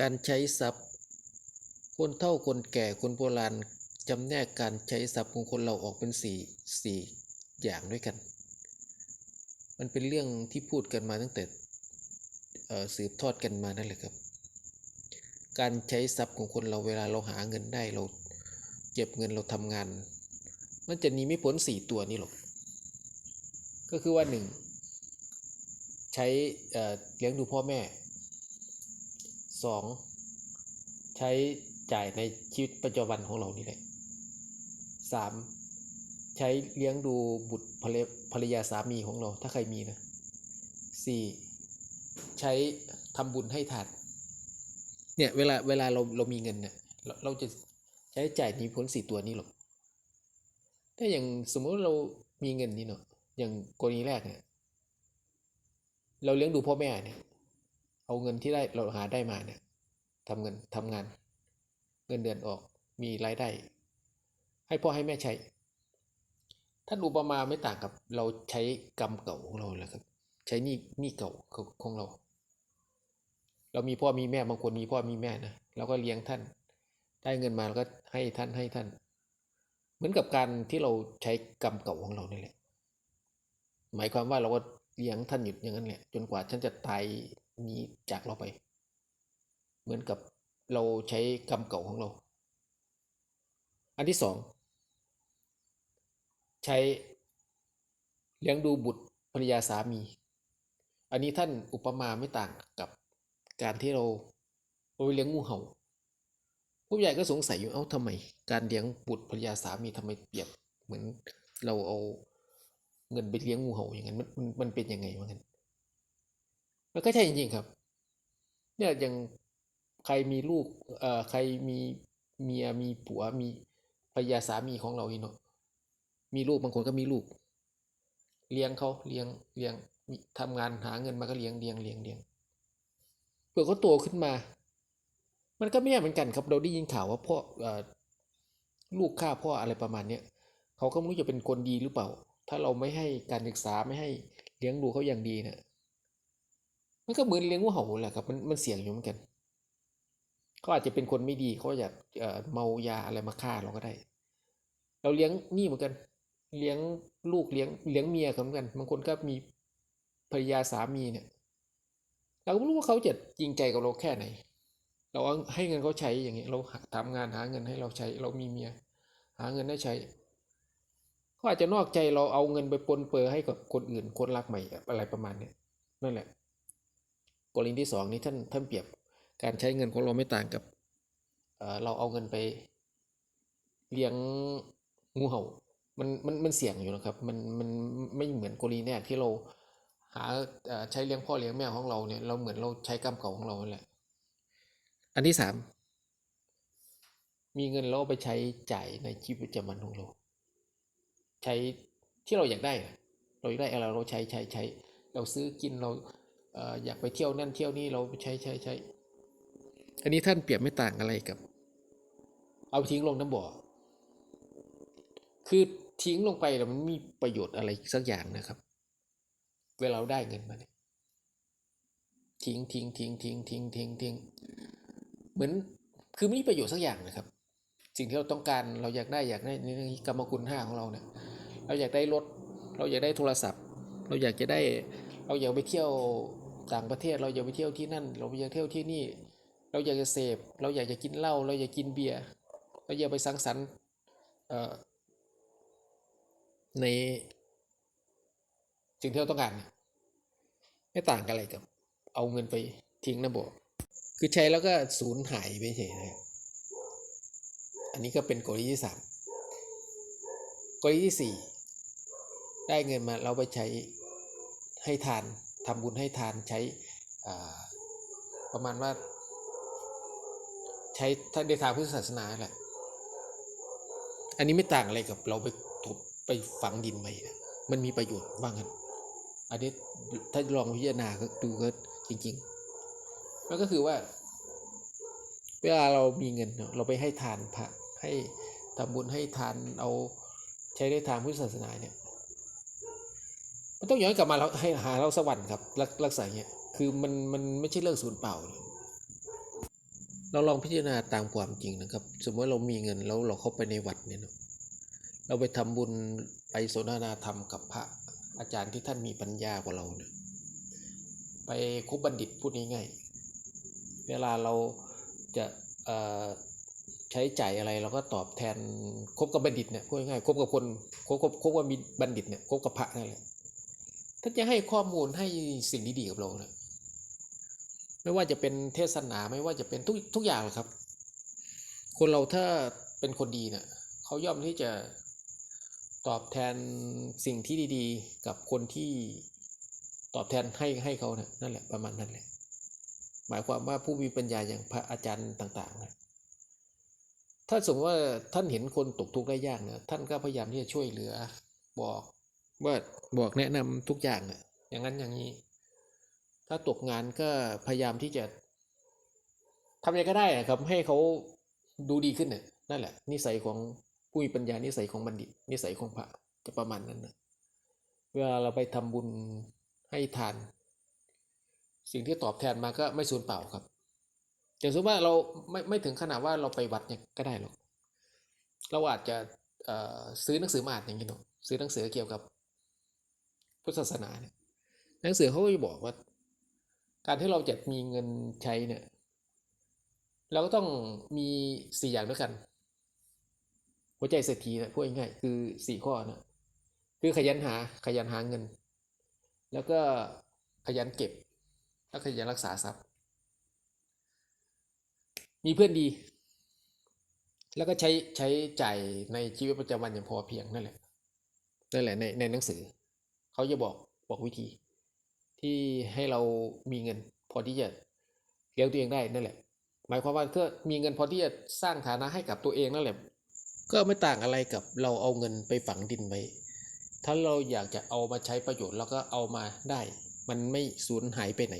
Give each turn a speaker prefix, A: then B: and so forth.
A: การใช้ทรัพย์คนเฒ่าคนแก่คนโบราณจำแนกการใช้ทรัพย์ของคนเราออกเป็นสี่สี่อย่างด้วยกัน มันเป็นเรื่องที่พูดกันมาตั้งแต่สืบทอดกันมานั่นแหละครับ การใช้ทรัพย์ของคนเราเวลาเราหาเงินได้เราเก็บเงินเราทำงาน มันจะหนีไม่พ้นสี่ตัวนี้หรอก ก็คือว่าหนึ่งใช้เลี้ยงดูพ่อแม่ สองใช้จ่ายในชีวิตประจำวันของเรานี่แหละสามใช้เลี้ยงดูบุตรภรรยาสามีของเราถ้าใครมีนะสี่ใช้ทำบุญให้ทานเนี่ยเวลาเวลาเราเรามีเงินเนี่ยเราเราจะใช้จ่ายนี้พ้นสี่ตัวนี้หรอกถ้าอย่างสมมติเรามีเงินนี่เนาะอย่างกรณีแรกเนี่ยเราเลี้ยงดูพ่อแม่เนี่ย เอาเงินที่ได้เราหาได้มาเนี่ยทำเงินทำงาน เงินเดือนออกมีรายได้ ให้พ่อให้แม่ใช้ ท่านอุปมาไม่ต่างกับเราใช้กรรมเก่าของเราแหละครับ ใช้นี้หนี้เก่าของเรา เรามีพ่อมีแม่บางคนมีพ่อมีแม่นะเราก็เลี้ยงท่าน ได้เงินมาเราก็ให้ท่านให้ท่าน เหมือนกับการที่เราใช้กรรมเก่าของเรานี่แหละหมายความว่าเราก็เลี้ยงท่านอยู่อย่างนั้นแหละจนกว่าท่านจะตาย นี้จากเราไป เหมือนกับเราใช้กรรมเก่าของเรา อันที่สองใช้เลี้ยงดูบุตรภรรยาสามี อันนี้ท่านอุปมาไม่ต่างกับการที่เราเราเลี้ยงงูเห่าผู้ใหญ่ก็สงสัยอยู่เอ้าทำไม การเลี้ยงบุตรภรรยาสามีทำไมเปรียบเหมือนเราเอาเงินไปเลี้ยงงูเห่าอย่างนั้นมันมันมันเป็นยังไงวะงั้น มันก็ใช่จริงๆครับ เนี่ยอย่างใครมีลูกเอ่อใครมีเมียมีผัวมีภรรยาสามีของเราอีเนาะมีลูกบางคนก็มีลูก เลี้ยงเขาเลี้ยงเลี้ยงมีทำงานหาเงินมาก็เลี้ยงเลี้ยงเลี้ยงเลี้ยงเพื่อเขาโตขึ้นมา มันก็ไม่แย่เหมือนกันครับเราได้ยินข่าวว่าพ่ออ่อลูกฆ่าพ่ออะไรประมาณเนี้ยเขาก็ไม่รู้จะเป็นคนดีหรือเปล่า ถ้าเราไม่ให้การศึกษาไม่ให้เลี้ยงดูเขาอย่างดีเนี่ย มันก็เหมือนเลี้ยงงูเห่าแหละครับมันมันเสี่ยงอยู่เหมือนกันเขาอาจจะเป็นคนไม่ดีเขาอยากเอ่อเมายาอะไรมาฆ่าเราก็ได้ เราเลี้ยงนี่เหมือนกัน เลี้ยงลูกเลี้ยงเลี้ยงเมียเหมือนกันบางคนก็มีภรรยาสามีเนี่ย เราก็ไม่รู้ว่าเขาจะจริงใจกับเราแค่ไหน เราให้เงินเขาใช้อย่างเงี้ยเราหาทำงานหาเงินให้เราใช้ เรามีเมีย หาเงินให้ใช้เขาอาจจะนอกใจเราเอาเงินไปปนเปื้อให้กับคนอื่นคนรักใหม่อะไรประมาณเนี้ยนั่นแหละ กรณีที่สองนี้ท่านท่านเปรียบการใช้เงินของเราไม่ต่างกับเราเอาเงินไปเลี้ยงงูเห่ามันมันมันเสี่ยงอยู่นะครับมันมันไม่เหมือนกรณีแรกที่เราหาใช้เลี้ยงพ่อเลี้ยงแม่ของเราเนี่ยเราเหมือนเราใช้กรรมเก่าของเราแหละอันที่สามมีเงินเราไปใช้จ่ายในชีวิตประจำวันของเรา ใช้ที่เราอยากได้ เราอยากได้อะไรเราใช้ใช้ใช้ เราซื้อกินเรา อ่ออยากไปเที่ยวนั่นเที่ยวนี่เราใช้ใช้ใช้อันนี้ท่านเปรียบไม่ต่างอะไรกับ เอาไปทิ้งลงน้ำบ่อ คือทิ้งลงไปแล้วมันมีประโยชน์อะไรสักอย่างนะครับ เวลาเราได้เงินมาเนี่ยทิ้งทิ้งทิ้งทิ้งทิ้งทิ้งทิ้งเหมือนคือไม่มีประโยชน์สักอย่างนะครับ สิ่งที่เราต้องการเราอยากได้อยากได้นี่กรรมคุณห้าของเราเนี่ยเราอยากได้รถ เราอยากได้โทรศัพท์ เราอยากจะได้ เราอยากไปเที่ยวต่างประเทศ เราอยากไปเที่ยวที่นั่น เราอยากเที่ยวที่นี่ เราอยากจะเสพ เราอยากจะกินเหล้าเราอยากกินเบียร์เราอยากไปสังสรรค์ในสิ่งที่เราต้องการไม่ต่างกันอะไรกับ เอาเงินไปทิ้งนะบอกคือใช้แล้วก็สูญหายไปเฉยนะครับอันนี้ก็เป็นกรณีที่สามกรณีที่สี่ได้เงินมาเราไปใช้ ให้ทานทำบุญให้ทานใช้ประมาณว่าใช้ถ้าในทางพุทธศาสนาแหละ อันนี้ไม่ต่างอะไรกับเราไปทุบไปฝังดินไว้นะมันมีประโยชน์ว่างกันอันนี้ถ้าลองพิจารณาก็ดูก็จริงๆแล้วก็คือว่า เวลาเรามีเงินเนอะเราไปให้ทานพระให้ทำบุญให้ทานเอาใช้ในทางพุทธศาสนาเนี่ย มันต้องย้อนกลับมาเราให้หาเราสวรรค์ครับรักรักษาเนี่ยคือมันมันไม่ใช่เรื่องสูญเปล่า เราลองพิจารณาตามความจริงนะครับ สมมติเรามีเงินแล้วเราเข้าไปในวัดเนี่ยเราไปทำบุญไปสนทนาธรรมกับพระอาจารย์ที่ท่านมีปัญญากว่าเราเนี่ยไปคบบัณฑิตพูดง่ายๆเวลาเราจะใช้จ่ายอะไรเราก็ตอบแทนคบกับบัณฑิตเนี่ยพูดง่ายๆคบกับคนคบคบคบกับมีบัณฑิตเนี่ยคบกับพระนั่นแหละ ท่านจะให้ข้อมูลให้สิ่งดีๆกับเราเนี่ยไม่ว่าจะเป็นเทศนาไม่ว่าจะเป็นทุกทุกอย่างครับ คนเราถ้าเป็นคนดีเนี่ยเขาย่อมที่จะตอบแทนสิ่งที่ดีๆ กับคนที่ตอบแทนให้ให้เขาเนี่ยนั่นแหละประมาณนั้นแหละหมายความว่าผู้มีปัญญาอย่างพระอาจารย์ต่างๆนะถ้าสมมติว่าท่านเห็นคนตกทุกข์ได้ยากเนี่ยท่านก็พยายามที่จะช่วยเหลือบอก ว่าบอกแนะนำทุกอย่างเนี่ยอย่างนั้นอย่างนี้ ถ้าตกงานก็พยายามที่จะทำยังไงก็ได้อะครับ ให้เขาดูดีขึ้นเนี่ยนั่นแหละ นิสัยของผู้มีปัญญานิสัยของบัณฑิต นิสัยของพระจะประมาณนั้นนะเวลาเราไปทำบุญให้ทาน สิ่งที่ตอบแทนมาก็ไม่สูญเปล่าครับอย่างสมมติว่าเราไม่ไม่ถึงขนาดว่าเราไปวัดเนี่ยก็ได้หรอกเราอาจจะซื้อหนังสือมาอ่านอย่างนี้เนาะซื้อหนังสือเกี่ยวกับ พุทธศาสนาเนี่ยหนังสือเขาก็จะบอกว่า การที่เราจะมีเงินใช้เนี่ย เราก็ต้องมีสี่อย่างด้วยกัน หัวใจเศรษฐีนะพูดง่ายๆคือสี่ข้อนะคือขยันหาขยันหาเงิน แล้วก็ขยันเก็บ แล้วขยันรักษาทรัพย์ มีเพื่อนดี แล้วก็ใช้ใช้ใจ่ายในชีวิตประจำวันอย่างพอเพียงนั่นแหละนั่นแหละในในหนังสือ เขาจะบอกบอกวิธี ที่ให้เรามีเงิน พอที่จะเลี้ยงตัวเองได้นั่นแหละ หมายความว่าก็มีเงินพอที่จะสร้างฐานะให้กับตัวเองนั่นแหละ ก็ไม่ต่างอะไรกับเราเอาเงินไปฝังดินไว้ถ้าเราอยากจะเอามาใช้ประโยชน์เราก็เอามาได้ มันไม่สูญหายไปไหน